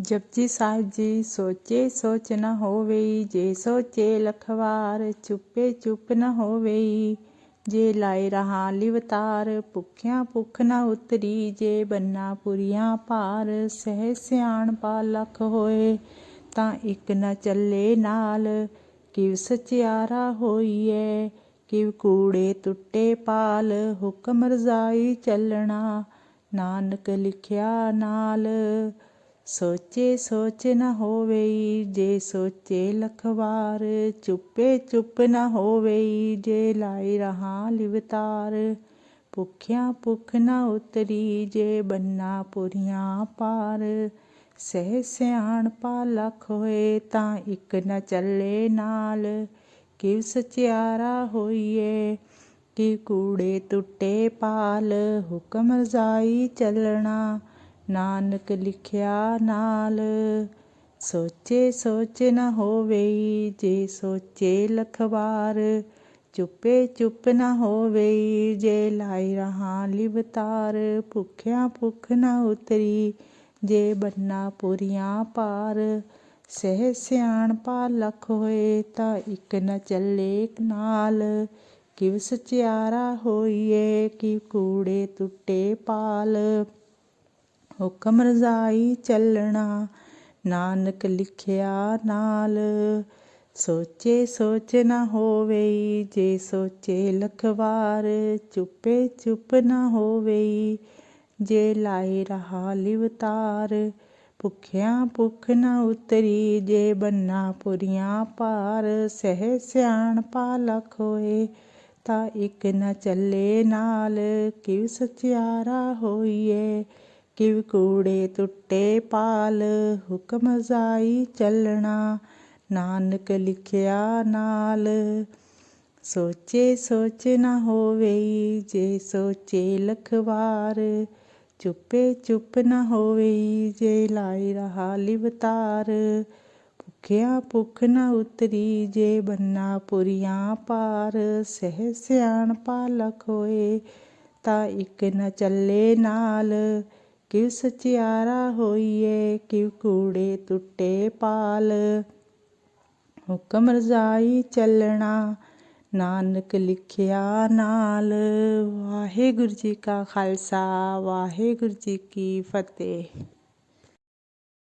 ਜਪਜੀ ਸਾਹਿਬ ਜੀ, ਸੋਚੇ ਸੋਚ ਨਾ ਹੋਵੇ, ਜੇ ਸੋਚੇ ਲਖਵਾਰ, ਚੁੱਪੇ ਚੁੱਪ ਨਾ ਹੋਵੇ, ਜੇ ਲਾਏ ਰਹਾ ਲਿਵਤਾਰ, ਭੁੱਖਿਆਂ ਭੁੱਖ ਨ ਉਤਰੀ, ਜੇ ਬੰਨਾ ਪੁਰੀਆਂ ਭਾਰ, ਸਹਿ ਸਿਆਣ ਪਾ ਲਖ ਹੋਏ, ਤਾਂ ਇੱਕ ਨਾ ਚੱਲੇ ਨਾਲ, ਕਿਵ ਸਚਿਆਰਾ ਹੋਈਐ, ਕਿਵ ਕੂੜੇ ਟੁੱਟੇ ਪਾਲ, ਹੁਕਮ ਰਜ਼ਾਈ ਚੱਲਣਾ, ਨਾਨਕ ਲਿਖਿਆ ਨਾਲ ਸੋਚੇ ਸੋਚ ਨਾ ਹੋਵੇ ਜੇ ਸੋਚੇ ਲਖਵਾਰ, ਚੁੱਪੇ ਚੁੱਪ ਨਾ ਹੋਵੇ ਜੇ ਲਾਈ ਰਹਾ ਲਿਵਤਾਰ। ਭੁੱਖਿਆ ਭੁੱਖ ਨਾ ਉਤਰੀ ਜੇ ਬੰਨਾ ਪੁਰੀਆਂ ਪਾਰ। ਸਹਿ ਸਿਆਣ ਪਾ ਲਖ ਹੋਏ ਤਾਂ ਇੱਕ ਨਾ ਚੱਲੇ ਨਾਲ। ਕਿਵ ਸਚਿਆਰਾ ਹੋਈਏ, ਕਿ ਕੂੜੇ ਟੁੱਟੇ ਪਾਲ। ਹੁਕਮ ਰਜ਼ਾਈ ਚੱਲਣਾ ਨਾਨਕ ਲਿਖਿਆ ਨਾਲ। ਸੋਚੇ ਸੋਚ ਨਾ ਹੋਵੇ ਜੇ ਸੋਚੇ ਲਖਵਾਰ, ਚੁੱਪੇ ਚੁੱਪ ਨਾ ਹੋਵੇ ਜੇ ਲਾਈ ਰਹਾ ਲਿਵਤਾਰ। ਭੁੱਖਿਆ ਭੁੱਖ ਨਾ ਉਤਰੀ ਜੇ ਬੰਨਾ ਪੁਰੀਆਂ ਪਾਰ। ਸਹਿ ਸਿਆਣ ਪਾ ਲਖ ਹੋਏ ਤਾਂ ਇੱਕ ਨ ਚੱਲੇ ਨਾਲ ਕਿਵ ਸਚਿਆਰਾ ਹੋਈਏ, ਕਿ ਕੂੜੇ ਟੁੱਟੇ ਪਾਲ। ਹੁਕਮ ਰਜ਼ਾਈ ਚੱਲਣਾ, ਨਾਨਕ ਲਿਖਿਆ ਨਾਲ। ਸੋਚੇ ਸੋਚ ਨਾ ਹੋਵੇ ਜੇ ਸੋਚੇ ਲਖਵਾਰ, ਚੁੱਪੇ ਚੁੱਪ ਨਾ ਹੋਵੇ ਜੇ ਲਾਏ ਰਹਾ ਲਿਵਤਾਰ ਭੁੱਖਿਆਂ ਭੁੱਖ ਨਾ ਉਤਰੀ ਜੇ ਬੰਨਾ ਪੁਰੀਆਂ ਪਾਰ ਸਹਿ ਸਿਆਣ ਪਾ ਲਖ ਹੋਏ ਤਾਂ ਇੱਕ ਨਾ ਚੱਲੇ ਨਾਲ, ਕਿਵ ਸਚਿਆਰਾ ਹੋਈਏ ਕਿਵ ਕੂੜੇ ਟੁੱਟੇ ਪਾਲ, ਹੁਕਮ ਰਜ਼ਾਈ ਚੱਲਣਾ, ਨਾਨਕ ਲਿਖਿਆ ਨਾਲ। ਸੋਚੇ ਸੋਚ ਨਾ ਹੋਵੇ ਜੇ ਸੋਚੇ ਲਖਵਾਰ, ਚੁੱਪੇ ਚੁੱਪ ਨਾ ਹੋਵੇ ਜੇ ਲਾਈ ਰਹਾ ਲਿਵਤਾਰ। ਭੁੱਖਿਆਂ ਭੁੱਖ ਨਾ ਉਤਰੀ ਜੇ ਬੰਨਾ ਪੁਰੀਆਂ ਪਾਰ, ਸਹਿ ਸਿਆਣ ਪਾ ਲਖ ਹੋਏ ਤਾਂ ਇੱਕ ਨਾ ਚੱਲੇ ਨਾਲ। ਕਿਵ ਸਚਿਆਰਾ ਹੋਈਏ ਕਿਵ ਕੂੜੇ ਟੁੱਟੇ ਪਾਲ। ਹੁਕਮ ਰਜ਼ਾਈ ਚੱਲਣਾ, ਨਾਨਕ ਲਿਖਿਆ ਨਾਲ। ਵਾਹਿਗੁਰੂ ਜੀ ਕਾ ਖਾਲਸਾ, ਵਾਹਿਗੁਰੂ ਜੀ ਕੀ ਫਤਿਹ।